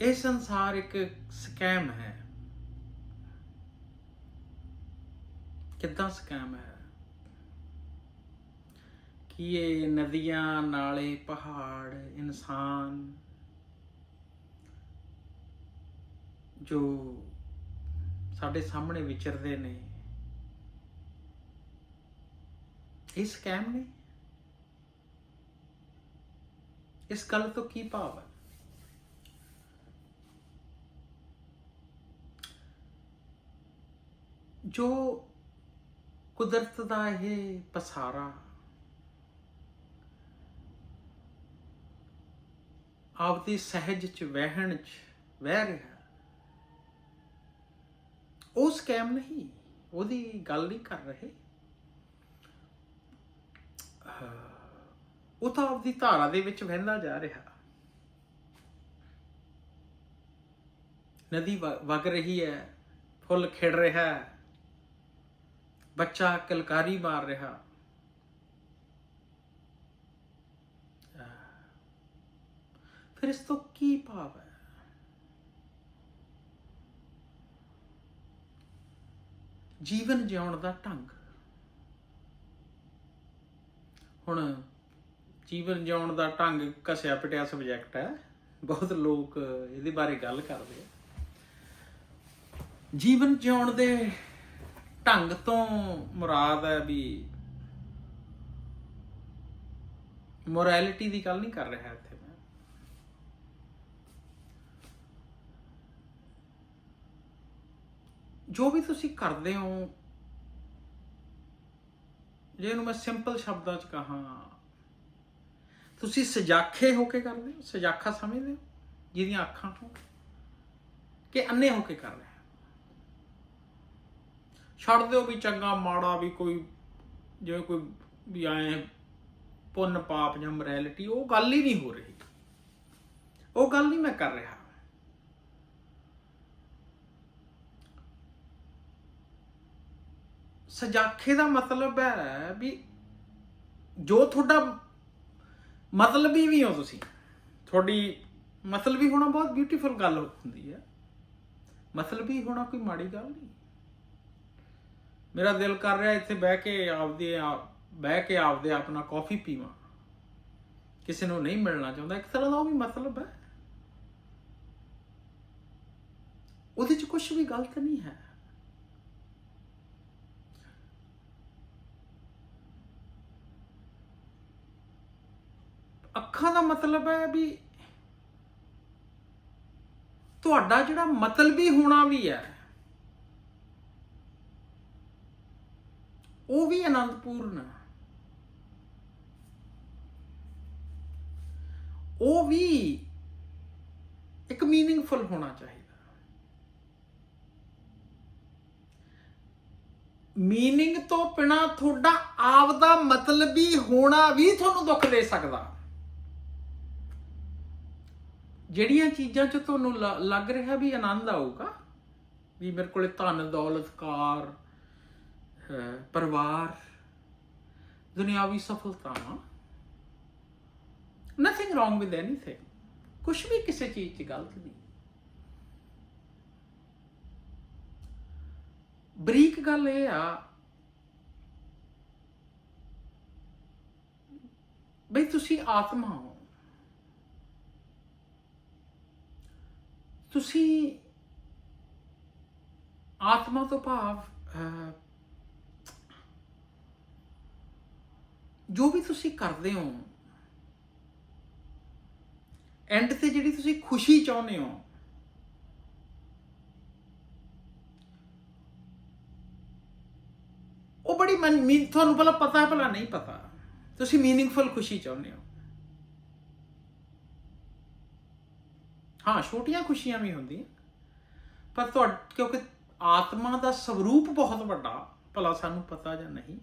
ਇਹ ਸੰਸਾਰ ਇੱਕ ਸਕੈਮ ਹੈ। ਕਿੱਦਾਂ ਸਕੈਮ ਹੈ? ਕਿ ਇਹ ਨਦੀਆਂ ਨਾਲੇ ਪਹਾੜ, ਇਨਸਾਨ ਜੋ ਸਾਡੇ ਸਾਹਮਣੇ ਵਿਚਰਦੇ ਨੇ, ਇਹ ਸਕੈਮ ਨੇ? ਇਸ ਗੱਲ ਤੋਂ ਕੀ ਭਾਵ ਹੈ? ਜੋ ਕੁਦਰਤ ਦਾ ਇਹ ਪਸਾਰਾ ਆਪਦੀ ਸਹਿਜ ਚ, ਵਹਿਣ ਚ ਵਹਿ ਰਿਹਾ, ਉਹ ਸਕੈਮ ਨਹੀਂ, ਉਹਦੀ ਗੱਲ ਨਹੀਂ ਕਰ ਰਹੇ। ਉਹ ਤਾਂ ਆਪਦੀ ਧਾਰਾ ਦੇ ਵਿੱਚ ਵਹਿੰਦਾ ਜਾ ਰਿਹਾ। ਨਦੀ ਵ- ਵਗ ਰਹੀ ਹੈ, ਫੁੱਲ ਖਿੜ ਰਿਹਾ ਹੈ। ਬੱਚਾ ਕਲਕਾਰੀ ਮਾਰ ਰਿਹਾ। ਫਿਰ ਇਸ ਤੋਂ ਕੀ ਭਾਵ ਹੈ? ਜੀਵਨ ਜਿਉਣ ਦਾ ਢੰਗ। ਹੁਣ ਜੀਵਨ ਜਿਉਣ ਦਾ ਢੰਗ ਕਸਿਆ ਪਟਿਆ ਸਬਜੈਕਟ ਹੈ। ਬਹੁਤ ਲੋਕ ਇਹਦੇ ਬਾਰੇ ਗੱਲ ਕਰਦੇ ਆ। ਜੀਵਨ ਜਿਉਣ ਦੇ ਢੰਗ ਤੋਂ ਮੁਰਾਦ ਹੈ ਵੀ ਮੋਰੈਲਿਟੀ ਦੀ ਗੱਲ ਨਹੀਂ ਕਰ ਰਿਹਾ ਇੱਥੇ ਮੈਂ। ਜੋ ਵੀ ਤੁਸੀਂ ਕਰਦੇ ਹੋ, ਜੇ ਇਹਨੂੰ ਮੈਂ ਸਿੰਪਲ ਸ਼ਬਦਾਂ 'ਚ ਕਹਾਂ, ਤੁਸੀਂ ਸਜਾਖੇ ਹੋ ਕੇ ਕਰਦੇ ਹੋ, ਸਜਾਖਾ ਸਮਝਦੇ ਹੋ, ਜਿਹਦੀਆਂ ਅੱਖਾਂ ਤੋਂ, ਕਿ ਅੰਨੇ ਹੋ ਕੇ ਕਰ ਰਹੇ ਛੱਡ ਦਿਓ ਵੀ ਚੰਗਾ, ਮਾੜਾ ਵੀ ਕੋਈ, ਜਿਵੇਂ ਕੋਈ ਵੀ ਆਏ ਪੁੰਨ ਪਾਪ ਜਾਂ ਮੋਰੈਲਿਟੀ ਉਹ ਗੱਲ ਹੀ ਨਹੀਂ ਹੋ ਰਹੀ। ਉਹ ਗੱਲ ਨਹੀਂ ਮੈਂ ਕਰ ਰਿਹਾ। ਸਜਾਖੇ ਦਾ ਮਤਲਬ ਹੈ ਵੀ ਜੋ ਤੁਹਾਡਾ ਮਤਲਬੀ ਵੀ ਹੋ ਤੁਸੀਂ। ਤੁਹਾਡੀ ਮਤਲਬੀ ਹੋਣਾ ਬਹੁਤ ਬਿਊਟੀਫੁਲ ਗੱਲ ਹੁੰਦੀ ਹੈ। ਮਤਲਬੀ ਹੋਣਾ ਕੋਈ ਮਾੜੀ ਗੱਲ ਨਹੀਂ। ਮੇਰਾ ਦਿਲ ਕਰ ਰਿਹਾ ਇੱਥੇ ਬਹਿ ਕੇ ਆਪਦੇ, ਬਹਿ ਕੇ ਆਪਦੇ ਆਪਣਾ ਕਾਫੀ ਪੀਵਾਂ। ਕਿਸੇ ਨੂੰ ਨਹੀਂ ਮਿਲਣਾ ਚਾਹੁੰਦਾ। ਇੱਕ ਤਰ੍ਹਾਂ ਦਾ ਉਹ ਵੀ ਮਤਲਬ ਹੈ। ਉਹਦੇ 'ਚ ਕੁਝ ਵੀ ਗਲਤ ਨਹੀਂ ਹੈ। ਅੱਖਾਂ ਦਾ ਮਤਲਬ ਹੈ ਵੀ ਤੁਹਾਡਾ ਜਿਹੜਾ ਮਤਲਬੀ ਹੋਣਾ ਵੀ ਹੈ। ਉਹ ਵੀ ਆਨੰਦਪੂਰਨ ਹੈ। ਉਹ ਵੀ ਇੱਕ ਮੀਨਿੰਗਫੁਲ ਹੋਣਾ ਚਾਹੀਦਾ। ਮੀਨਿੰਗ ਤੋਂ ਬਿਨਾ ਤੁਹਾਡਾ ਆਪ ਦਾ ਮਤਲਬੀ ਹੋਣਾ ਵੀ ਤੁਹਾਨੂੰ ਦੁੱਖ ਦੇ ਸਕਦਾ। ਜਿਹੜੀਆਂ ਚੀਜ਼ਾਂ 'ਚ ਤੁਹਾਨੂੰ ਲ- ਲੱਗ ਰਿਹਾ ਵੀ ਆਨੰਦ ਆਊਗਾ, ਵੀ ਮੇਰੇ ਕੋਲੇ ਧਨ ਦੌਲਤ ਕਾਰ ਪਰਿਵਾਰ, ਦੁਨਿਆਵੀ ਸਫਲਤਾਵਾਂ। ਨਥਿੰਗ ਰੋਂਗ ਵਿਦ ਐਨੀਥਿੰਗ ਕੁਝ ਵੀ ਕਿਸੇ ਚੀਜ਼ 'ਚ ਗਲਤ ਨਹੀਂ। ਬਰੀਕ ਗੱਲ ਇਹ ਆ, ਬਈ ਤੁਸੀਂ ਆਤਮਾ ਹੋ। ਤੁਸੀਂ ਆਤਮਾ ਤੋਂ ਭਾਵ ਜੋ ਵੀ ਤੁਸੀਂ ਕਰਦੇ ਹੋ ਐਂਡ ਤੇ ਜਿਹੜੀ ਤੁਸੀਂ ਖੁਸ਼ੀ ਚਾਹੁੰਦੇ ਹੋ, ਉਹ ਬੜੀ ਮਨ, ਮੀਨ, ਤੁਹਾਨੂੰ ਭਲਾ ਪਤਾ, ਭਲਾ ਨਹੀਂ ਪਤਾ। ਤੁਸੀਂ ਮੀਨਿੰਗਫੁਲ ਖੁਸ਼ੀ ਚਾਹੁੰਦੇ ਹੋ। ਹਾਂ, ਛੋਟੀਆਂ ਖੁਸ਼ੀਆਂ ਵੀ ਹੁੰਦੀਆਂ। ਪਰ ਤੁਹਾ ਕਿਉਂਕਿ ਆਤਮਾ ਦਾ ਸਵਰੂਪ ਬਹੁਤ ਵੱਡਾ, ਭਲਾ ਸਾਨੂੰ ਪਤਾ ਜਾਂ ਨਹੀਂ।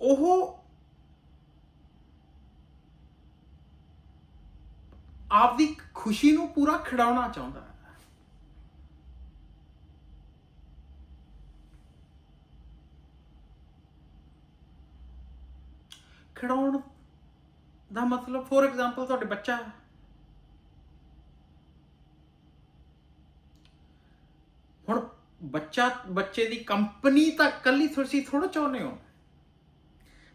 ਉਹ ਆਪਦੀ ਖੁਸ਼ੀ ਨੂੰ ਪੂਰਾ ਖਿਡਾਉਣਾ ਚਾਹੁੰਦਾ ਹੈ। ਖਿਡਾਉਣ ਦਾ ਮਤਲਬ ਫੋਰ ਐਗਜ਼ਾਮਪਲ ਤੁਹਾਡੇ ਬੱਚਾ ਹੈ। ਹੁਣ ਬੱਚਾ, ਬੱਚੇ ਦੀ ਕੰਪਨੀ ਤਾਂ ਕੱਲੀ ਤੁਸੀਂ ਥੋੜਾ ਚਾਹੁੰਦੇ ਹੋ।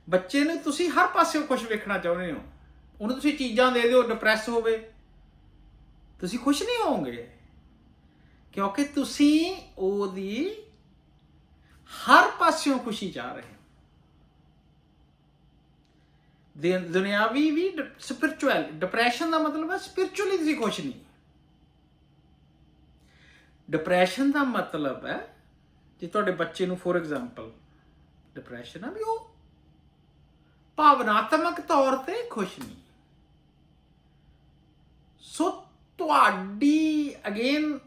ਬੱਚੇ ਨੂੰ ਤੁਸੀਂ ਹਰ ਪਾਸਿਓਂ ਖੁਸ਼ ਵੇਖਣਾ ਚਾਹੁੰਦੇ ਹੋ। ਉਹਨੂੰ ਤੁਸੀਂ ਚੀਜ਼ਾਂ ਦੇ ਦਿਓ ਡਿਪਰੈਸ ਹੋਵੇ। ਤੁਸੀਂ ਖੁਸ਼ ਨਹੀਂ ਹੋਵੋਗੇ। ਕਿਉਂਕਿ ਤੁਸੀਂ ਉਹਦੀ ਹਰ ਪਾਸਿਓਂ ਖੁਸ਼ੀ ਚਾਹ ਰਹੇ ਹੋ। ਦੁਨਿਆਵੀ ਵੀ ਸਪਿਰਚੁਅਲ ਡਿਪਰੈਸ਼ਨ ਦਾ ਮਤਲਬ ਹੈ ਸਪਿਰਚੁਅਲੀ ਤੁਸੀਂ ਖੁਸ਼ ਨਹੀਂ। ਡਿਪਰੈਸ਼ਨ ਦਾ ਮਤਲਬ ਹੈ, ਜੇ ਤੁਹਾਡੇ ਬੱਚੇ ਨੂੰ ਫੋਰ ਐਗਜ਼ਾਮਪਲ ਡਿਪਰੈਸ਼ਨ ਆ ਵੀ ਉਹ ਭਾਵਨਾਤਮਕ ਤੌਰ ਤੇ ਖੁਸ਼ ਨਹੀਂ। ਸੋ ਤੁਹਾਡੀ ਅਗੇਨ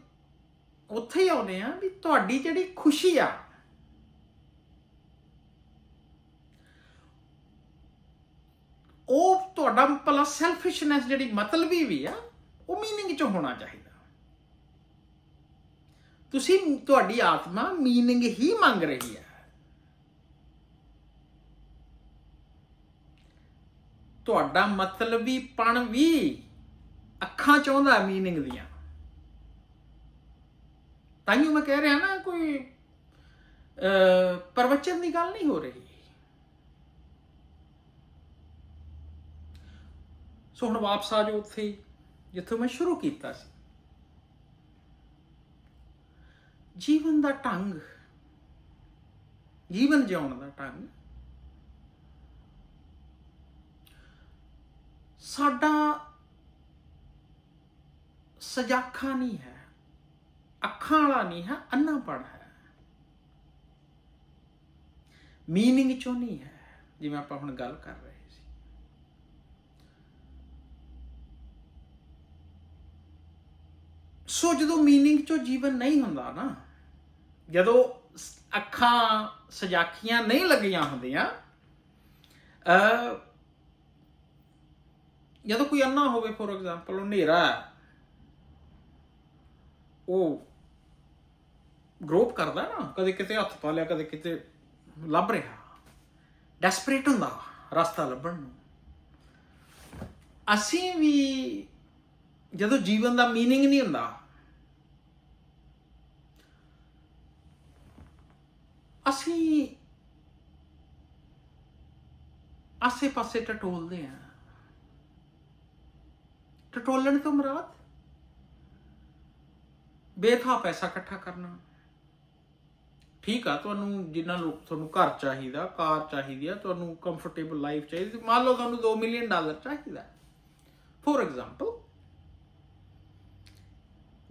ਉੱਥੇ ਹੀ ਆਉਨੇ ਆ ਵੀ ਤੁਹਾਡੀ ਜਿਹੜੀ ਖੁਸ਼ੀ ਆ, ਉਹ ਤੁਹਾਡਾ ਭਲਾ ਸੈਲਫਿਸ਼ਨੈਸ ਜਿਹੜੀ ਮਤਲਬੀ ਵੀ ਆ, ਉਹ ਮੀਨਿੰਗ ਚ ਹੋਣਾ ਚਾਹੀਦਾ। ਤੁਸੀਂ, ਤੁਹਾਡੀ ਆਤਮਾ ਮੀਨਿੰਗ ਹੀ ਮੰਗ ਰਹੀ ਹੈ। ਤੁਹਾਡਾ ਮਤਲਬੀ ਪਣ ਵੀ ਅੱਖਾਂ ਚਾਹੁੰਦਾ ਮੀਨਿੰਗ ਦੀਆਂ। ਤਾਈਓ ਮੈਂ ਕਹਿ ਰਿਹਾ ਨਾ ਕੋਈ ਅ ਪ੍ਰਵਚਨ ਦੀ ਗੱਲ ਨਹੀਂ ਹੋ ਰਹੀ। ਸੋ ਹੁਣ ਵਾਪਸ ਆ ਜਾਓ ਉੱਥੇ ਜਿੱਥੋਂ ਮੈਂ ਸ਼ੁਰੂ ਕੀਤਾ ਸੀ। ਜੀਵਨ ਦਾ ਢੰਗ, ਜੀਵਨ ਜਿਉਣ ਦਾ ਢੰਗ ਸਾਡਾ ਸਜਾਖਾ ਨਹੀਂ ਹੈ, ਅੱਖਾਂ ਵਾਲਾ ਨਹੀਂ ਹੈ ਅੰਨਾ ਪੜ ਹੈ। ਮੀਨਿੰਗ ਚੋਂ ਨਹੀਂ ਹੈ, ਜਿਵੇਂ ਆਪਾਂ ਹੁਣ ਗੱਲ ਕਰ ਰਹੇ ਸੀ। ਸੋ ਜਦੋਂ ਮੀਨਿੰਗ ਚੋਂ ਜੀਵਨ ਨਹੀਂ ਹੁੰਦਾ ਨਾ, ਜਦੋਂ ਅੱਖਾਂ ਸਜਾਖੀਆਂ ਨਹੀਂ ਲੱਗੀਆਂ ਹੁੰਦੀਆਂ ਅ ਜਦੋਂ ਕੋਈ ਅੰਨਾ ਹੋਵੇ ਫੋਰ ਐਗਜ਼ਾਮਪਲ ਉਹ ਹਨੇਰਾ ਹੈ ਉਹ ਗਰੋਪ ਕਰਦਾ ਨਾ ਕਦੇ ਕਿਤੇ ਹੱਥ ਪਾ ਲਿਆ ਕਦੇ ਕਿਤੇ ਲੱਭ ਰਿਹਾ ਡੈਸਪਰੇਟ ਹੁੰਦਾ ਰਸਤਾ ਲੱਭਣ ਨੂੰ ਅਸੀਂ ਵੀ ਜਦੋਂ ਜੀਵਨ ਦਾ मीनिंग ਨਹੀਂ ਹੁੰਦਾ ਅਸੀਂ ਆਸੇ ਪਾਸੇ ਟਟੋਲਦੇ ਆ ਟਟੋਲਣ ਤੋਂ ਮਰਾਦ? ਬੇਥਾ ਪੈਸਾ ਇਕੱਠਾ ਕਰਨਾ। ਠੀਕ ਆ, ਤੁਹਾਨੂੰ ਜਿੰਨਾਂ ਲੋਕ ਤੁਹਾਨੂੰ ਘਰ ਚਾਹੀਦਾ, ਕਾਰ ਚਾਹੀਦੀ ਆ, ਤੁਹਾਨੂੰ ਕੰਫਰਟੇਬਲ ਲਾਈਫ ਚਾਹੀਦੀ ਮੰਨ ਲਓ ਤੁਹਾਨੂੰ 2 ਮਿਲੀਅਨ ਡਾਲਰ ਚਾਹੀਦਾ। ਫੋਰ ਐਗਜ਼ਾਮਪਲ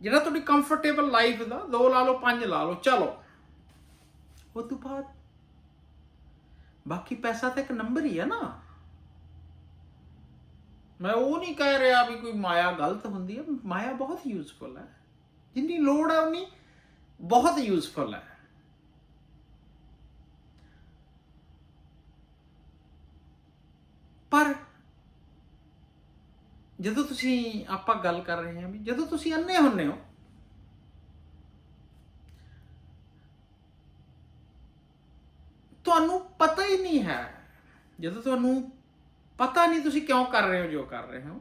ਜਿਹੜਾ ਤੁਹਾਡੀ ਕੰਫਰਟੇਬਲ ਲਾਈਫ ਦਾ 2 ਲਾ ਲਓ 5 ਲਾ ਲਓ, ਚਲੋ। ਉਹ ਤੋਂ ਬਾਅਦ ਬਾਕੀ ਪੈਸਾ ਤਾਂ ਇੱਕ ਨੰਬਰ ਹੀ ਹੈ ਨਾ। ਮੈਂ ਉਹ ਨਹੀਂ ਕਹਿ ਰਿਹਾ ਵੀ ਕੋਈ ਮਾਇਆ ਗਲਤ ਹੁੰਦੀ ਹੈ। ਮਾਇਆ ਬਹੁਤ ਯੂਜ਼ਫੁਲ ਹੈ। ਜਿੰਨੀ ਲੋੜ ਹੈ, ਉਨੀ ਬਹੁਤ ਯੂਜ਼ਫੁਲ ਹੈ। ਪਰ ਜਦੋਂ ਤੁਸੀਂ ਆਪਾਂ ਗੱਲ ਕਰ ਰਹੇ ਹਾਂ ਵੀ ਜਦੋਂ ਤੁਸੀਂ ਅੰਨੇ ਹੁੰਨੇ ਹੋ, ਤੁਹਾਨੂੰ ਪਤਾ ਹੀ ਨਹੀਂ ਹੈ। ਜਦੋਂ ਤੁਹਾਨੂੰ ਪਤਾ ਨਹੀਂ ਤੁਸੀਂ ਕਿਉਂ ਕਰ ਰਹੇ ਹੋ ਜੋ ਕਰ ਰਹੇ ਹੋ।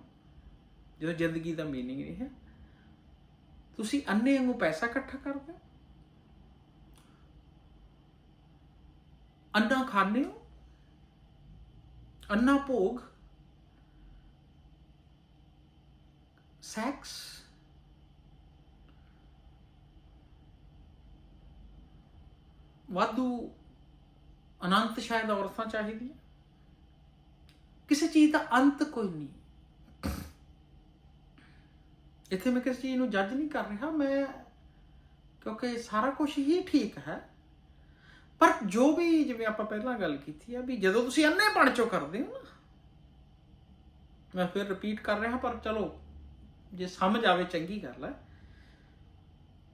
ਜਦੋਂ ਜ਼ਿੰਦਗੀ ਦਾ ਮੀਨਿੰਗ ਨਹੀਂ ਹੈ, ਤੁਸੀਂ ਅੰਨੇ ਵਾਂਗੂ ਪੈਸਾ ਇਕੱਠਾ ਕਰਦੇ ਹੋ। ਅੰਨਾ ਖਾਣੇ ਹੋ, ਅੰਨਾ ਭੋਗ ਸੈਕਸ ਵਾਧੂ ਅਨੰਤ ਸ਼ਾਇਦ ਔਰਤਾਂ ਚਾਹੀਦੀਆਂ। ਕਿਸੇ ਚੀਜ਼ ਦਾ ਅੰਤ ਕੋਈ ਨਹੀਂ। ਇੱਥੇ ਮੈਂ ਕਿਸੇ ਚੀਜ਼ ਨੂੰ ਜੱਜ ਨਹੀਂ ਕਰ ਰਿਹਾ, ਮੈਂ ਕਿਉਂਕਿ ਸਾਰਾ ਕੁਝ ਹੀ ਠੀਕ ਹੈ। ਪਰ ਜੋ ਵੀ ਜਿਵੇਂ ਆਪਾਂ ਪਹਿਲਾਂ ਗੱਲ ਕੀਤੀ ਆ ਵੀ ਜਦੋਂ ਤੁਸੀਂ ਅੰਨੇ ਬਣ ਚੋ ਕਰਦੇ ਹੋ ਨਾ, ਮੈਂ ਫਿਰ ਰਿਪੀਟ ਕਰ ਰਿਹਾ, ਪਰ ਚਲੋ, ਜੇ ਸਮਝ ਆਵੇ ਚੰਗੀ ਗੱਲ ਹੈ।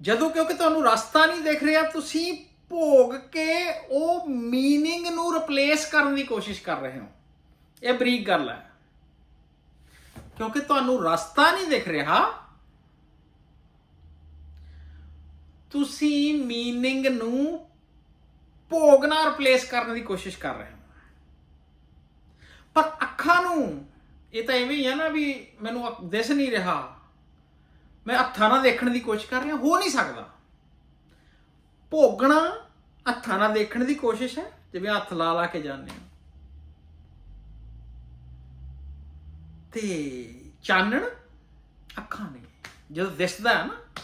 ਜਦੋਂ ਕਿਉਂਕਿ ਤੁਹਾਨੂੰ ਰਸਤਾ ਨਹੀਂ ਦਿਖ ਰਿਹਾ, ਤੁਸੀਂ ਭੋਗ ਕੇ ਉਹ ਮੀਨਿੰਗ ਨੂੰ ਰਿਪਲੇਸ ਕਰਨ ਦੀ ਕੋਸ਼ਿਸ਼ ਕਰ ਰਹੇ ਹੋ। ਇਹ ਬਰੀਕ ਗੱਲ ਹੈ। ਕਿਉਂਕਿ ਤੁਹਾਨੂੰ ਰਸਤਾ ਨਹੀਂ ਦਿਖ ਰਿਹਾ। ਤੁਸੀਂ ਮੀਨਿੰਗ ਨੂੰ ਭੋਗ ਨਾਲ ਰਿਪਲੇਸ ਕਰਨ ਦੀ ਕੋਸ਼ਿਸ਼ ਕਰ ਰਹੇ ਹੋ। ਪਰ ਅੱਖਾਂ ਨੂੰ, ਇਹ ਤਾਂ ਐਵੇਂ ਹੀ ਹੈ ਨਾ ਵੀ ਮੈਨੂੰ ਦਿਸ ਨਹੀਂ ਰਿਹਾ। ਮੈਂ ਹੱਥਾਂ ਨਾਲ ਦੇਖਣ ਦੀ ਕੋਸ਼ਿਸ਼ ਕਰ ਰਿਹਾ, ਹੋ ਨਹੀਂ ਸਕਦਾ। ਭੋਗਣਾ ਹੱਥਾਂ ਨਾਲ ਦੇਖਣ ਦੀ ਕੋਸ਼ਿਸ਼ ਹੈ, ਜਿਵੇਂ ਹੱਥ ਲਾ ਲਾ ਕੇ ਜਾਂਦੇ ਆ ਤੇ ਚਾਨਣ ਅੱਖਾਂ ਨੇ। ਜਦੋਂ ਦਿਸਦਾ ਹੈ ਨਾ,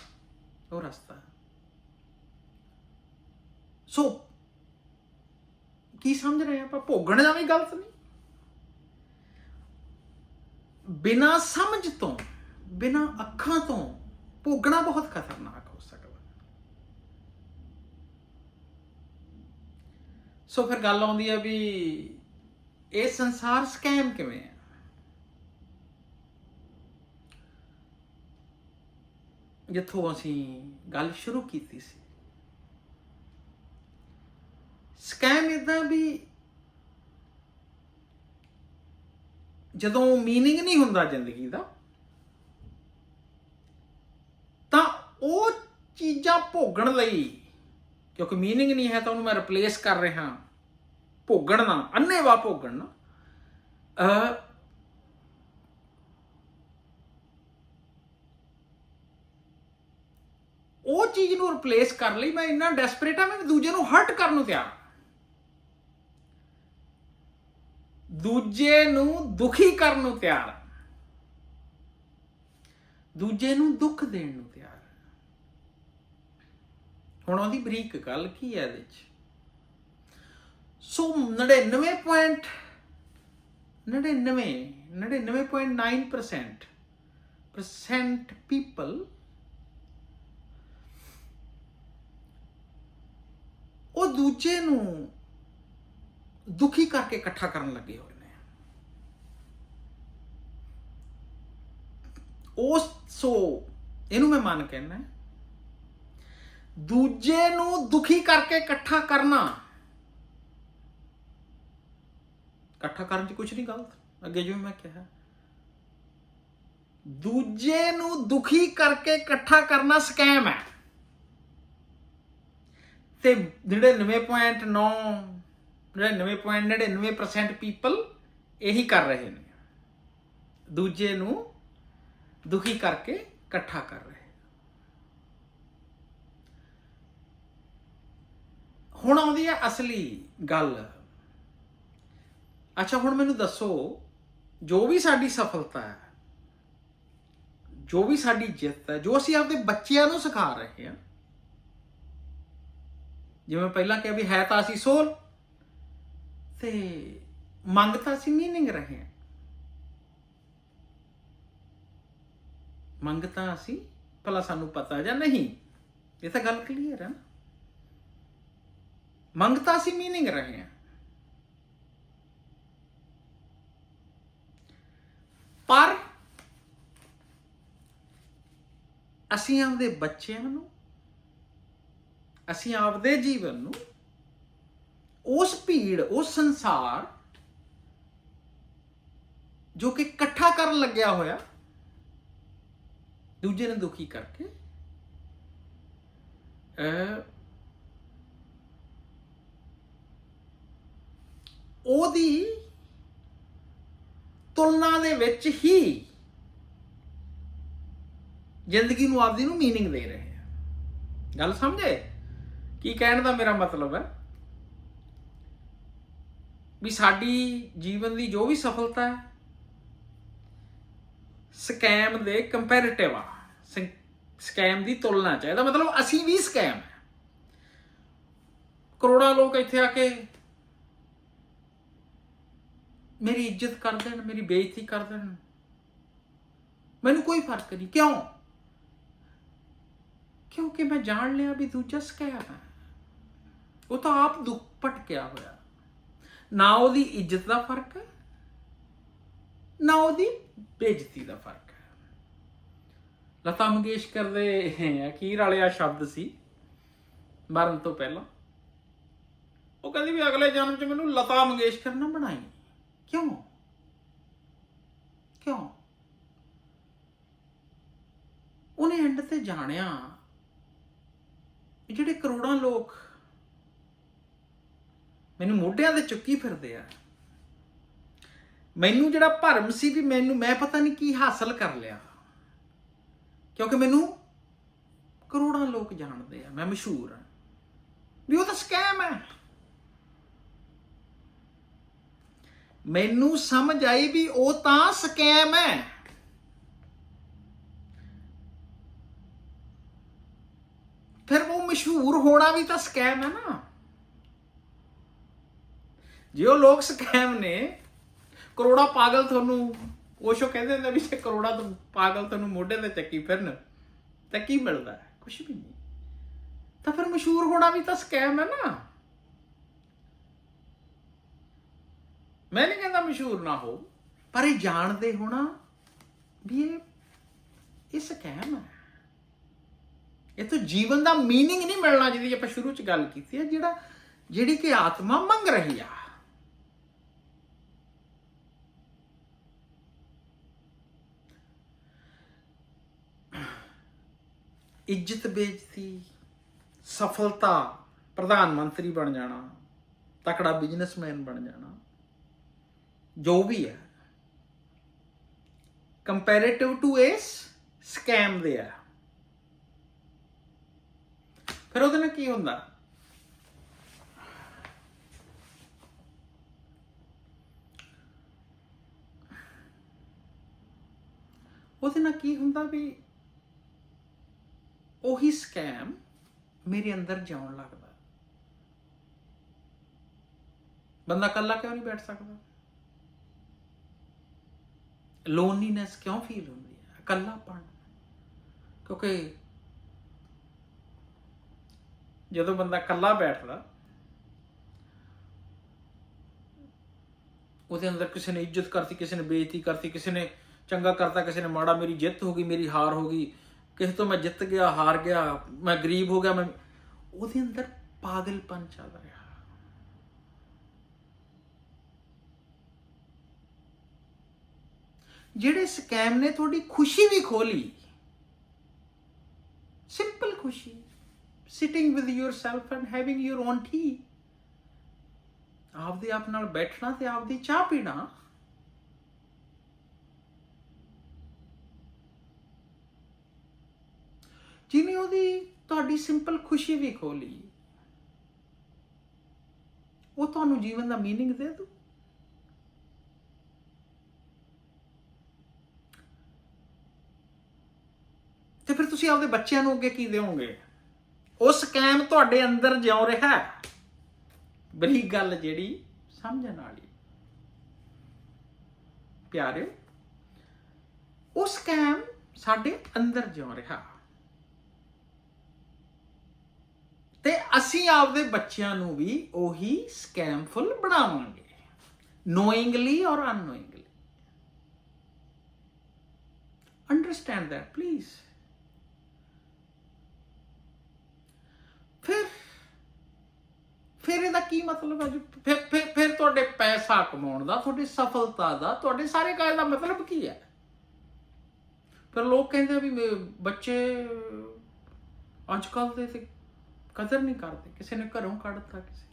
ਉਹ ਰਸਤਾ ਸੋ ਕੀ ਸਮਝ ਰਹੇ ਆਪਾਂ? ਭੋਗਣ ਦਾ ਵੀ ਗਲਤ ਨਹੀਂ। ਬਿਨਾ ਸਮਝ ਤੋਂ, ਬਿਨਾ ਅੱਖਾਂ ਤੋਂ ਭੋਗਣਾ ਬਹੁਤ ਖਤਰਨਾਕ ਹੋ ਸਕਦਾ ਸੋ ਫਿਰ ਗੱਲ ਆਉਂਦੀ ਹੈ ਵੀ ਇਹ ਸੰਸਾਰ ਸਕੈਮ ਕਿਵੇਂ ਹੈ? ਜਿੱਥੋਂ ਅਸੀਂ ਗੱਲ ਸ਼ੁਰੂ ਕੀਤੀ ਸੀ ਸਕੈਮ ਇਦਾਂ ਵੀ ਜਦੋਂ मीनिंग ਨਹੀਂ ਹੁੰਦਾ ਜ਼ਿੰਦਗੀ ਦਾ ਤਾਂ ਉਹ ਚੀਜ਼ਾਂ ਭੋਗਣ ਲਈ ਕਿਉਂਕਿ मीनिंग ਨਹੀਂ ਹੈ ਤਾਂ ਉਹਨੂੰ ਮੈਂ ਰਿਪਲੇਸ ਕਰ ਰਿਹਾ ਭੋਗਣ ਨਾ ਅੰਨੇਵਾ ਭੋਗਣ ਉਹ ਚੀਜ਼ ਨੂੰ ਰਿਪਲੇਸ ਕਰਨ ਲਈ ਮੈਂ ਇੰਨਾ ਡੈਸਪਰੇਟ ਆ ਮੈਂ ਦੂਜੇ ਨੂੰ ਹਰਟ ਕਰਨ ਨੂੰ ਤਿਆਰ ਹਾਂ। ਦੂਜੇ ਨੂੰ ਦੁਖੀ ਕਰਨ ਨੂੰ ਤਿਆਰ ਹਾਂ। ਦੂਜੇ ਨੂੰ ਦੁੱਖ ਦੇਣ ਨੂੰ ਤਿਆਰ ਹੁਣ ਉਹਦੀ ਬਰੀਕ ਗੱਲ ਕੀ ਹੈ ਇਹਦੇ ਚ ਸੋ 99 ਪੁਆਇੰਟ 99 99.9% percent ਪੀਪਲ ਉਹ ਦੂਜੇ ਨੂੰ ਦੁਖੀ ਕਰਕੇ ਇਕੱਠਾ ਕਰਨ ਲੱਗੇ ਹੋਏ ਨੇ। ਉਸ ਸੋ, ਇਹਨੂੰ ਮੈਂ ਮੰਨ ਕਹਿੰਦਾ ਦੂਜੇ ਨੂੰ ਦੁਖੀ ਕਰਕੇ ਇਕੱਠਾ ਕਰਨਾ, ਇਕੱਠਾ ਕਰਨ 'ਚ ਕੁਝ ਨਹੀਂ ਗਲਤ, ਅੱਗੇ ਜਿਵੇਂ ਮੈਂ ਕਿਹਾ। ਦੂਜੇ ਨੂੰ ਦੁਖੀ ਕਰਕੇ ਇਕੱਠਾ ਕਰਨਾ ਸਕੈਮ ਹੈ। ਤੇ 99.9 99.99% ਪੀਪਲ ਇਹੀ ਕਰ ਰਹੇ ਨੇ। ਦੂਜੇ ਨੂੰ ਦੁਖੀ ਕਰਕੇ ਇਕੱਠਾ ਕਰ ਰਹੇ। ਹੁਣ ਆਉਂਦੀ ਹੈ ਅਸਲੀ ਗੱਲ। ਅੱਛਾ, ਹੁਣ ਮੈਨੂੰ ਦੱਸੋ, ਜੋ ਵੀ ਸਾਡੀ ਸਫਲਤਾ ਹੈ, ਜੋ ਵੀ ਸਾਡੀ ਜਿੱਤ ਹੈ, ਜੋ ਅਸੀਂ ਆਪਦੇ ਬੱਚਿਆਂ ਨੂੰ ਸਿਖਾ ਰਹੇ ਹਾਂ ਜਿਵੇਂ ਪਹਿਲਾਂ ਕਿਹਾ ਵੀ ਹੈ ਤਾਂ ਅਸੀਂ ਸੋਲ, ਤੇ ਮੰਗ ਤਾਂ ਅਸੀਂ ਮੀਨਿੰਗ ਰਹੇ ਹਾਂ। ਮੰਗ ਤਾਂ ਅਸੀਂ, ਭਲਾ ਸਾਨੂੰ ਪਤਾ ਜਾਂ ਨਹੀਂ? ਇਹ ਤਾਂ ਗੱਲ ਕਲੀਅਰ ਹੈ ਨਾ। ਮੰਗ ਤਾਂ ਅਸੀਂ ਮੀਨਿੰਗ ਰਹੇ ਹਾਂ। ਪਰ ਅਸੀਂ ਆਪਦੇ ਬੱਚਿਆਂ ਨੂੰ ਅਸੀਂ ਆਪਦੇ ਜੀਵਨ ਨੂੰ ਉਸ ਭੀੜ ਉਸ ਸੰਸਾਰ ਜੋ ਕਿ ਇਕੱਠਾ ਕਰਨ ਲੱਗਿਆ ਹੋਇਆ ਦੂਜੇ ਨੂੰ ਦੁਖੀ ਕਰਕੇ ਅਹ ਉਹਦੀ ਤੁਲਨਾ ਦੇ ਵਿੱਚ ਹੀ ਜ਼ਿੰਦਗੀ ਨੂੰ ਆਪਦੀ ਨੂੰ मीनिंग ਦੇ ਰਹੇ ਆ ਗੱਲ ਸਮਝੇ ਕੀ ਕਹਿਣ ਦਾ ਮੇਰਾ ਮਤਲਬ ਹੈ? ਵੀ ਸਾਡੀ ਜੀਵਨ ਦੀ ਜੋ ਵੀ ਸਫਲਤਾ ਹੈ ਸਕੈਮ ਦੇ ਕੰਪੈਰੀਟਿਵ ਆ। ਸਕੈਮ ਦੀ ਤੁਲਨਾ ਚ। ਇਹਦਾ ਮਤਲਬ ਅਸੀਂ ਵੀ ਸਕੈਮ ਹੈ। ਕਰੋੜਾਂ ਲੋਕ ਇੱਥੇ ਆ ਕੇ ਮੇਰੀ ਇੱਜ਼ਤ ਕਰ ਦੇਣ, ਮੇਰੀ ਬੇਇੱਜ਼ਤੀ ਕਰ ਦੇਣ। ਮੈਨੂੰ ਕੋਈ ਫ਼ਰਕ ਨਹੀਂ। ਕਿਉਂ? ਕਿਉਂਕਿ ਮੈਂ ਜਾਣ ਲਿਆ ਵੀ ਦੂਜਾ ਸਕੈਮ ਹੈ। ਉਹ ਤਾਂ ਆਪ ਦੁੱਖ ਭਟਕਿਆ ਹੋਇਆ। ਨਾ ਉਹਦੀ ਇੱਜ਼ਤ ਦਾ ਫ਼ਰਕ ਹੈ, ਨਾ ਉਹਦੀ ਬੇਇੱਜ਼ਤੀ ਦਾ ਫ਼ਰਕ ਹੈ। ਲਤਾ ਮੰਗੇਸ਼ਕਰ ਦੇ ਅਖੀਰ ਵਾਲੇ ਆ ਸ਼ਬਦ ਸੀ, ਮਰਨ ਤੋਂ ਪਹਿਲਾਂ। ਉਹ ਕਹਿੰਦੀ ਵੀ ਅਗਲੇ ਜਨਮ 'ਚ ਮੈਨੂੰ ਲਤਾ ਮੰਗੇਸ਼ਕਰ ਨਾ ਬਣਾਈ। ਕਿਉਂ? ਕਿਉਂ? ਉਹਨੇ ਐਂਡ ਤੇ ਜਾਣਿਆ ਜਿਹੜੇ ਕਰੋੜਾਂ ਲੋਕ ਮੈਨੂੰ ਮੋਢਿਆਂ ਤੇ ਚੁੱਕੀ ਫਿਰਦੇ ਆ। ਮੈਨੂੰ ਜਿਹੜਾ ਭਰਮ ਸੀ ਵੀ ਮੈਨੂੰ, ਮੈਂ ਪਤਾ ਨਹੀਂ ਕੀ ਹਾਸਲ ਕਰ ਲਿਆ। ਕਿਉਂਕਿ ਮੈਨੂੰ ਕਰੋੜਾਂ ਲੋਕ ਜਾਣਦੇ ਆ, ਮੈਂ ਮਸ਼ਹੂਰ ਆ। ਵੀ ਉਹ ਤਾਂ ਸਕੈਮ ਹੈ ਮੈਨੂੰ ਸਮਝ ਆਈ ਵੀ ਉਹ ਤਾਂ ਸਕੈਮ ਹੈ ਫਿਰ ਉਹ ਮਸ਼ਹੂਰ ਹੋਣਾ ਵੀ ਤਾਂ ਸਕੈਮ ਹੈ ਨਾ। ਜੇ ਉਹ ਲੋਕ ਸਕੈਮ ਨੇ ਕਰੋੜਾ ਪਾਗਲ ਤੁਹਾਨੂੰ ਉਹਸ਼ੋ ਕਹਿੰਦੇ ਹੁੰਦੇ ਵੀ ਜੇ ਕਰੋੜਾ ਤੋਂ ਪਾਗਲ ਤੁਹਾਨੂੰ ਮੋਢੇ ਤੇ ਚੱਕੀ ਫਿਰਨ ਤਾਂ ਕੀ ਮਿਲਦਾ ਹੈ ਕੁਝ ਵੀ ਨਹੀਂ ਤਾਂ ਫਿਰ ਮਸ਼ਹੂਰ ਹੋਣਾ ਵੀ ਤਾਂ ਸਕੈਮ ਹੈ ਨਾ ਮੈਂ ਨਹੀਂ ਕਹਿੰਦਾ ਮਸ਼ਹੂਰ ਨਾ ਹੋ ਪਰ ਇਹ ਜਾਣਦੇ ਹੋਣਾ ਵੀ ਇਹ ਇਹ ਸਕੈਮ ਹੈ ਇਹ ਤਾਂ ਜੀਵਨ ਦਾ मीनिंग ਨਹੀਂ ਮਿਲਣਾ ਜਿਹਦੀ ਆਪਾਂ ਸ਼ੁਰੂ ਚ ਗੱਲ ਕੀਤੀ ਹੈ ਜਿਹੜਾ ਜਿਹੜੀ ਕਿ ਆਤਮਾ ਮੰਗ ਰਹੀ ਆ ਇੱਜ਼ਤ ਬੇਇੱਜ਼ਤੀ, ਸਫਲਤਾ, ਪ੍ਰਧਾਨ ਮੰਤਰੀ ਬਣ ਜਾਣਾ, ਤਕੜਾ ਬਿਜ਼ਨਸਮੈਨ ਬਣ ਜਾਣਾ, ਜੋ ਵੀ ਹੈ। ਕੰਪੈਰੀਟਿਵ ਟੂ ਇਸ ਸਕੈਮ ਦੇ ਆ ਫਿਰ ਉਹਦੇ ਨਾਲ ਕੀ ਹੁੰਦਾ? ਉਹਦੇ ਨਾਲ ਕੀ ਹੁੰਦਾ ਵੀ ਉਹੀ ਸਕੈਮ ਮੇਰੇ ਅੰਦਰ ਜਾਉਣ ਲੱਗਦਾ। ਬੰਦਾ ਇਕੱਲਾ ਕਿਉਂ ਨਹੀਂ ਬੈਠ ਸਕਦਾ? ਲੋਨਲੀਨੈਸ ਕਿਉਂ ਫੀਲ ਹੁੰਦੀ ਹੈ? ਇਕੱਲਾਪਣ। ਕਿਉਂਕਿ ਜਦੋਂ ਬੰਦਾ ਇਕੱਲਾ ਬੈਠਦਾ, ਉਹਦੇ ਅੰਦਰ ਕਿਸੇ ਨੇ ਇੱਜ਼ਤ ਕਰਤੀ, ਕਿਸੇ ਨੇ ਬੇਇੱਜ਼ਤੀ ਕਰਤੀ, ਕਿਸੇ ਨੇ ਚੰਗਾ ਕਰਤਾ, ਕਿਸੇ ਨੇ ਮਾੜਾ, ਮੇਰੀ ਜਿੱਤ ਹੋ ਗਈ, ਮੇਰੀ ਹਾਰ ਹੋ ਗਈ ਕਿਸੇ ਤੋਂ ਮੈਂ ਜਿੱਤ ਗਿਆ, ਹਾਰ ਗਿਆ, ਮੈਂ ਗਰੀਬ ਹੋ ਗਿਆ, ਮੈਂ ਉਹਦੇ ਅੰਦਰ ਪਾਗਲਪਨ ਚੱਲ ਰਿਹਾ। ਜਿਹੜੇ ਸਕੈਮ ਨੇ ਤੁਹਾਡੀ ਖੁਸ਼ੀ ਵੀ ਖੋਲੀ ਸਿੰਪਲ ਖੁਸ਼ੀ sitting with yourself and having your own tea, ਆਪਦੇ ਆਪ ਨਾਲ ਬੈਠਣਾ ਤੇ ਆਪਦੀ ਚਾਹ ਪੀਣਾ। ਜਿਨੇ ਉਹਦੀ ਤੁਹਾਡੀ ਸਿੰਪਲ ਖੁਸ਼ੀ ਵੀ ਖੋ ਲਈ ਉਹ ਤੁਹਾਨੂੰ ਜੀਵਨ ਦਾ ਮੀਨਿੰਗ ਦੇ ਦੂ ਤੇ ਫਿਰ ਤੁਸੀਂ ਆਪਦੇ ਬੱਚਿਆਂ ਨੂੰ ਅੱਗੇ ਕੀ ਦੇਵੋਗੇ ਉਸ ਕੈਮ ਤੁਹਾਡੇ ਅੰਦਰ ਜਿਉ ਰਿਹਾ ਹੈ। ਬਰੀ ਗੱਲ ਜਿਹੜੀ ਸਮਝਣ ਵਾਲੀ। ਪਿਆਰੇ ਉਸ ਕੈਮ ਸਾਡੇ ਅੰਦਰ ਜਿਉ ਰਿਹਾ। ਤੇ ਅਸੀਂ ਆਪਦੇ ਬੱਚਿਆਂ ਨੂੰ ਵੀ ਉਹੀ ਸਕੈਮਫੁਲ ਬਣਾਵਾਂਗੇ। ਨੋਇੰਗਲੀ ਔਰ ਅਨਨੋਇੰਗਲੀ ਅੰਡਰਸਟੈਂਡ that ਪਲੀਜ਼ ਫਿਰ ਫਿਰ ਇਹਦਾ ਕੀ ਮਤਲਬ ਹੈ ਫਿਰ ਫਿਰ ਫਿਰ ਤੁਹਾਡੇ ਪੈਸਾ ਕਮਾਉਣ ਦਾ, ਤੁਹਾਡੀ ਸਫਲਤਾ ਦਾ, ਤੁਹਾਡੇ ਸਾਰੇ ਕਾਜ ਦਾ ਮਤਲਬ ਕੀ ਹੈ? ਫਿਰ ਲੋਕ ਕਹਿੰਦੇ ਵੀ ਬੱਚੇ, ਅੱਜ ਕੱਲ ਦੇ ਕਦਰ ਨਹੀਂ ਕਰਦੇ, ਕਿਸੇ ਨੇ ਘਰੋਂ ਕੱਢਤਾ ਕਿਸੇ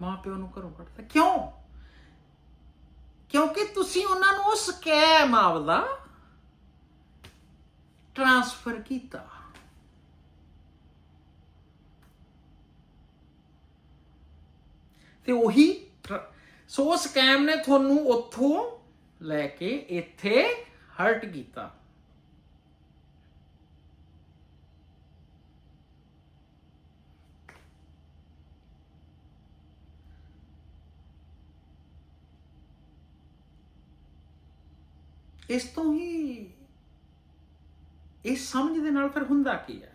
ਮਾਂ ਪਿਓ ਨੂੰ ਘਰੋਂ ਕੱਢਤਾ। ਕਿਉਂ? ਕਿਉਂਕਿ ਤੁਸੀਂ ਉਹਨਾਂ ਨੂੰ ਉਹ ਸਕੈਮ ਆਪਦਾ ਟ੍ਰਾਂਸਫਰ ਕੀਤਾ। ਤੇ ਉਹੀ ਸੋ ਸਕੈਮ ਨੇ ਤੁਹਾਨੂੰ ਉੱਥੋਂ ਲੈ ਕੇ ਇੱਥੇ ਹਰਟ ਕੀਤਾ। ਇਸ ਤੋਂ ਹੀ ਇਸ ਸਮਝ ਦੇ ਨਾਲ ਫਿਰ ਹੁੰਦਾ ਕੀ ਹੈ?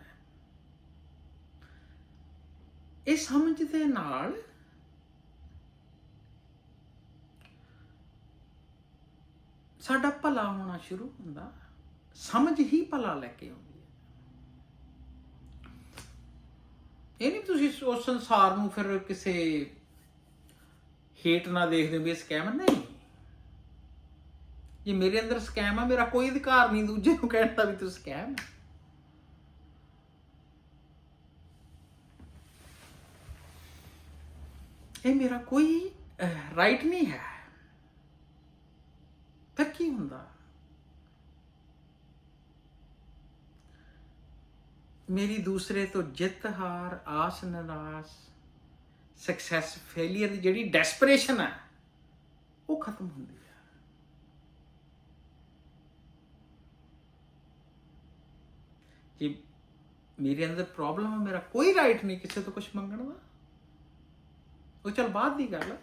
ਇਹ ਸਮਝ ਦੇ ਨਾਲ ਸਾਡਾ ਭਲਾ ਹੋਣਾ ਸ਼ੁਰੂ ਹੁੰਦਾ। ਸਮਝ ਹੀ ਭਲਾ ਲੈ ਕੇ ਆਉਂਦੀ ਹੈ। ਇਹ ਨਹੀਂ ਤੁਸੀਂ ਉਸ ਸੰਸਾਰ ਨੂੰ ਫਿਰ ਕਿਸੇ ਹੇਟ ਨਾ ਦੇਖਦੇ ਹੋ ਵੀ ਸਕੈਮ ਨਹੀਂ। ਜੇ ਮੇਰੇ ਅੰਦਰ ਸਕੈਮ ਆ, ਮੇਰਾ ਕੋਈ ਅਧਿਕਾਰ ਨਹੀਂ ਦੂਜੇ ਨੂੰ ਕਹਿਣ ਦਾ ਵੀ ਤੂੰ ਸਕੈਮ ਹੈ ਇਹ ਮੇਰਾ ਕੋਈ ਰਾਈਟ ਨਹੀਂ ਹੈ। ਤਾਂ ਕੀ ਹੁੰਦਾ? ਮੇਰੀ ਦੂਸਰੇ ਤੋਂ ਜਿੱਤ ਹਾਰ, ਆਸ ਨਿਰਾਸ਼ ਸਕਸੈਸ ਫੇਲਿਅਰ ਦੀ ਜਿਹੜੀ ਡੈਸਪਰੇਸ਼ਨ ਹੈ ਉਹ ਖਤਮ ਹੁੰਦੀ ਹੈ ਜੇ ਮੇਰੇ ਅੰਦਰ ਪ੍ਰੋਬਲਮ ਹੈ ਮੇਰਾ ਕੋਈ ਰਾਈਟ ਨਹੀਂ ਕਿਸੇ ਤੋਂ ਕੁਝ ਮੰਗਣ ਦਾ ਉਹ ਚਲ ਬਾਅਦ ਦੀ ਗੱਲ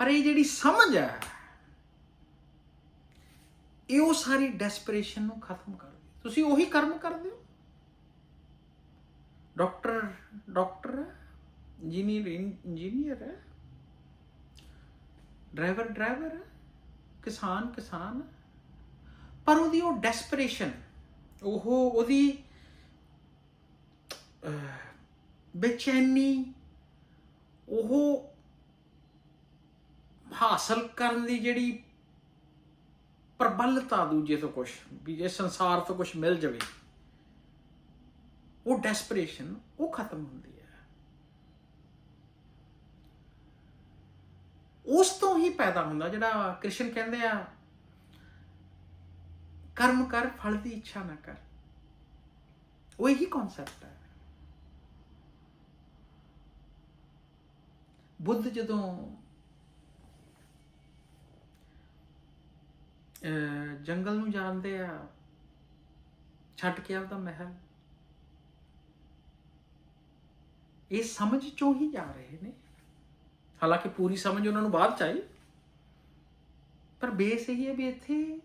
ਪਰ ਇਹ ਜਿਹੜੀ ਸਮਝ ਹੈ ਇਹ ਉਹ ਸਾਰੀ ਡੈਸਪਰੇਸ਼ਨ ਨੂੰ ਖਤਮ ਕਰ ਦੇ ਤੁਸੀਂ ਉਹੀ ਕਰਮ ਕਰਦੇ ਹੋ ਡਾਕਟਰ ਡਾਕਟਰ ਹੈ ਇੰਜੀਨੀਅਰ ਇੰਜੀਨੀਅਰ ਹੈ ਡਰਾਈਵਰ ਡਰਾਈਵਰ ਕਿਸਾਨ ਕਿਸਾਨ ਪਰ ਉਹਦੀ ਉਹ ਡੈਸਪਰੇਸ਼ਨ ਉਹ ਉਹਦੀ ਬੇਚੈਨੀ, ਉਹ ਹਾਸਲ ਕਰਨ ਦੀ ਜਿਹੜੀ ਪ੍ਰਬਲਤਾ ਦੂਜੇ ਤੋਂ ਕੁਝ ਵੀ ਜੇ ਸੰਸਾਰ ਤੋਂ ਕੁਝ ਮਿਲ ਜਾਵੇ, ਉਹ ਡੈਸਪਰੇਸ਼ਨ ਉਹ ਖਤਮ ਹੁੰਦੀ ਹੈ। ਉਸ ਤੋਂ ਹੀ ਪੈਦਾ ਹੁੰਦਾ ਜਿਹੜਾ ਕ੍ਰਿਸ਼ਨ ਕਹਿੰਦੇ ਆ, ਕਰਮ ਕਰ, ਫਲ ਦੀ ਇੱਛਾ ਨਾ ਕਰ। ਉਹ ਇਹੀ ਕਨਸੈਪਟ ਹੈ। ਬੁੱਧ ਜਦੋਂ ਅਹ, ਜੰਗਲ ਨੂੰ ਜਾਂਦੇ ਆ ਛੱਡ ਕੇ ਆਪਦਾ ਮਹਿਲ ਇਹ ਸਮਝ ਚੋਂ ਹੀ ਜਾ ਰਹੇ ਨੇ। ਹਾਲਾਂਕਿ ਪੂਰੀ ਸਮਝ ਉਹਨਾਂ ਨੂੰ ਬਾਅਦ ਚ ਆਈ ਪਰ ਬੇਸ ਇਹ ਹੈ ਵੀ ਇੱਥੇ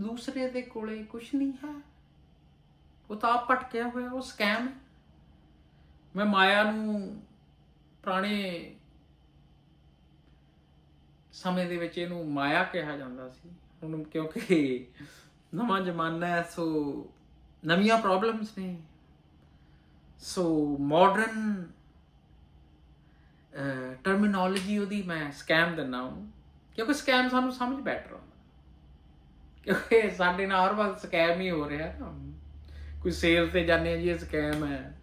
ਦੂਸਰੇ ਦੇ ਕੋਲੇ ਕੁਝ ਨਹੀਂ ਹੈ। ਉਹ ਤਾਂ ਆਪ ਭਟਕਿਆ ਹੋਇਆ ਉਹ ਸਕੈਮ ਮੈਂ ਮਾਇਆ ਨੂੰ ਪੁਰਾਣੇ ਸਮੇਂ ਦੇ ਵਿੱਚ ਇਹਨੂੰ ਮਾਇਆ ਕਿਹਾ ਜਾਂਦਾ ਸੀ। ਹੁਣ ਕਿਉਂਕਿ ਨਵਾਂ ਜ਼ਮਾਨਾ ਹੈ, ਸੋ ਨਵੀਆਂ ਪ੍ਰੋਬਲਮਸ ਨੇ। ਸੋ ਮਾਡਰਨ ਟਰਮੀਨੋਲੋਜੀ ਉਹਦੀ ਮੈਂ ਸਕੈਮ ਦਿੰਨਾ ਉਹਨੂੰ। ਕਿਉਂਕਿ ਸਕੈਮ ਸਾਨੂੰ ਸਮਝ ਬੈਟਰ ਆਉਂਦਾ ਕਿਉਂਕਿ ਸਾਡੇ ਨਾਲ ਹਰ ਵਕਤ ਸਕੈਮ ਹੀ ਹੋ ਰਿਹਾ ਨਾ। ਕੋਈ ਸੇਲ ਤੇ ਜਾਂਦੇ ਆ ਜੀ, ਇਹ ਸਕੈਮ ਹੈ।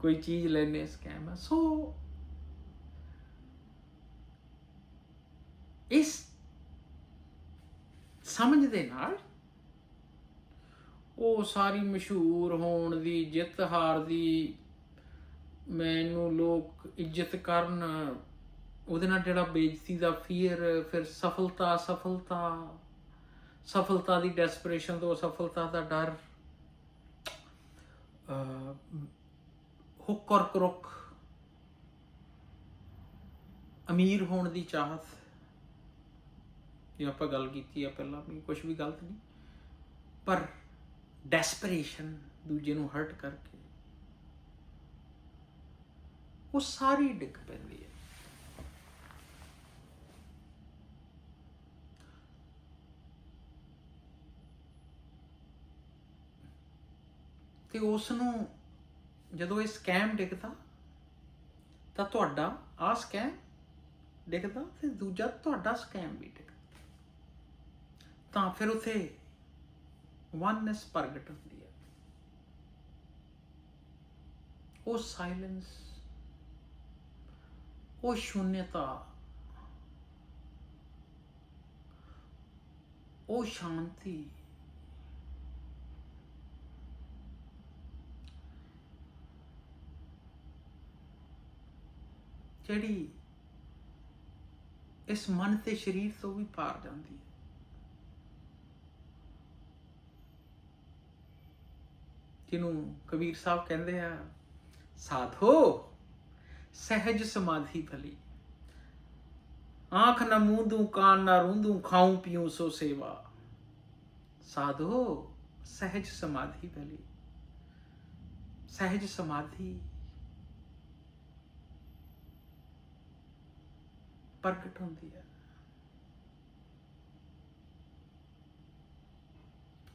ਕੋਈ ਚੀਜ਼ ਲੈਣੇ ਸਕੈਮ ਹੈ ਸੋ ਇਸ ਸਮਝ ਦੇ ਨਾਲ ਉਹ ਸਾਰੀ ਮਸ਼ਹੂਰ ਹੋਣ ਦੀ, ਜਿੱਤ ਹਾਰ ਦੀ, ਮੈਨੂੰ ਲੋਕ ਇੱਜ਼ਤ ਕਰਨ, ਉਹਦੇ ਨਾਲ ਜਿਹੜਾ ਬੇਇੱਜ਼ਤੀ ਦਾ ਫੀਅਰ ਫਿਰ ਸਫਲਤਾ ਸਫਲਤਾ ਸਫਲਤਾ ਦੀ ਡੈਸਪਰੇਸ਼ਨ ਤੋਂ ਸਫਲਤਾ ਦਾ ਡਰ ਅਹ, ਹੁੱਕ ਅਮੀਰ ਹੋਣ ਦੀ ਚਾਹਤ। ਇਹ ਆਪਾਂ ਗੱਲ ਕੀਤੀ ਆ ਪਹਿਲਾਂ ਵੀ ਕੁਝ ਵੀ ਗਲਤ ਨਹੀਂ ਪਰ ਡੈਸਪਰੇਸ਼ਨ ਦੂਜੇ ਨੂੰ ਹਰਟ ਕਰਕੇ ਉਹ ਸਾਰੀ ਡਿੱਗ ਪੈਂਦੀ ਹੈ। ਤੇ ਉਸ ਨੂੰ ਜਦੋਂ ਇਹ ਸਕੈਮ ਡਿੱਗਦਾ, ਤਾਂ ਤੁਹਾਡਾ ਆ ਸਕੈਮ ਡਿੱਗਦਾ ਤੇ ਦੂਜਾ ਤੁਹਾਡਾ ਸਕੈਮ ਵੀ ਡਿੱਗਦਾ। ਤਾਂ ਫਿਰ ਉਥੇ ਵਨਨੈਸ ਪ੍ਰਗਟ ਹੁੰਦੀ ਹੈ। ਉਹ ਸਾਇਲੈਂਸ ਉਹ ਸ਼ੂਨਤਾ ਉਹ ਸ਼ਾਂਤੀ ਜਿਹੜੀ ਇਸ ਮਨ ਤੇ ਸਰੀਰ ਤੋਂ ਵੀ ਪਾਰ ਜਾਂਦੀ ਹੈ। ਜਿਹਨੂੰ ਕਬੀਰ ਸਾਹਿਬ ਕਹਿੰਦੇ ਆ, ਸਾਧੋ, ਸਹਿਜ ਸਮਾਧੀ ਭਲੀ। ਆਖ ਨਾ ਮੂੰਦੂ ਕਾਨ ਨਾ ਰੂੰਦੂ ਖਾਉ ਪੀਉ ਸੋ ਸੇਵਾ। ਸਾਧੋ, ਸਹਿਜ ਸਮਾਧੀ ਭਲੀ। ਸਹਿਜ ਸਮਾਧੀ ਪ੍ਰਗਟ ਹੁੰਦੀ ਹੈ।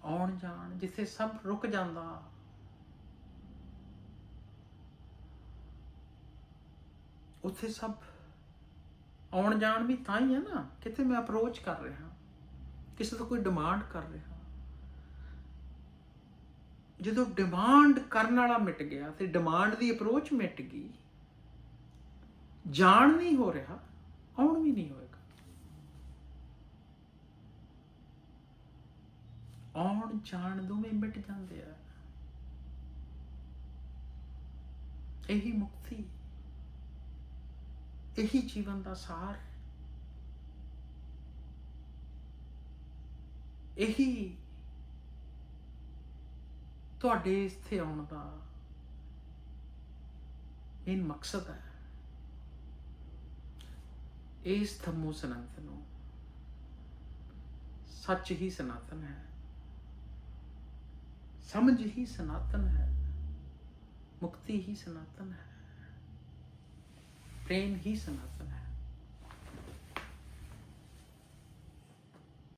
ਆਉਣ ਜਾਣ ਜਿੱਥੇ ਸਭ ਰੁਕ ਜਾਂਦਾ। ਉੱਥੇ ਸਭ ਆਉਣ ਜਾਣ ਵੀ ਤਾਂ ਹੀ ਹੈ ਨਾ ਕਿਤੇ ਮੈਂ ਅਪਰੋਚ ਕਰ ਰਿਹਾ। ਕਿਸੇ ਤੋਂ ਕੋਈ ਡਿਮਾਂਡ ਕਰ ਰਿਹਾ। ਜਦੋਂ ਡਿਮਾਂਡ ਕਰਨ ਵਾਲਾ ਮਿਟ ਗਿਆ ਤੇ ਡਿਮਾਂਡ ਦੀ ਅਪਰੋਚ ਮਿਟ ਗਈ, ਜਾਣ ਨਹੀਂ ਹੋ ਰਿਹਾ। ਨਹੀਂ ਹੋਏਗਾ। ਆਉਣ ਜਾਣ ਦੋਵੇਂ ਮਿਟ ਜਾਂਦੇ ਆ। ਇਹੀ ਮੁਕਤੀ, ਇਹੀ ਜੀਵਨ ਦਾ ਸਾਰ, ਇਹੀ ਤੁਹਾਡੇ ਇੱਥੇ ਆਉਣ ਦਾ ਮੇਨ ਮਕਸਦ ਹੈ। ਇਸ ਧੰਮੋ ਸਨਾਤਨ ਨੂੰ ਸੱਚ ਹੀ ਸਨਾਤਨ ਹੈ। ਸਮਝ ਹੀ ਸਨਾਤਨ ਹੈ। ਮੁਕਤੀ ਹੀ ਸਨਾਤਨ ਹੈ। ਪ੍ਰੇਮ ਹੀ ਸਨਾਤਨ ਹੈ।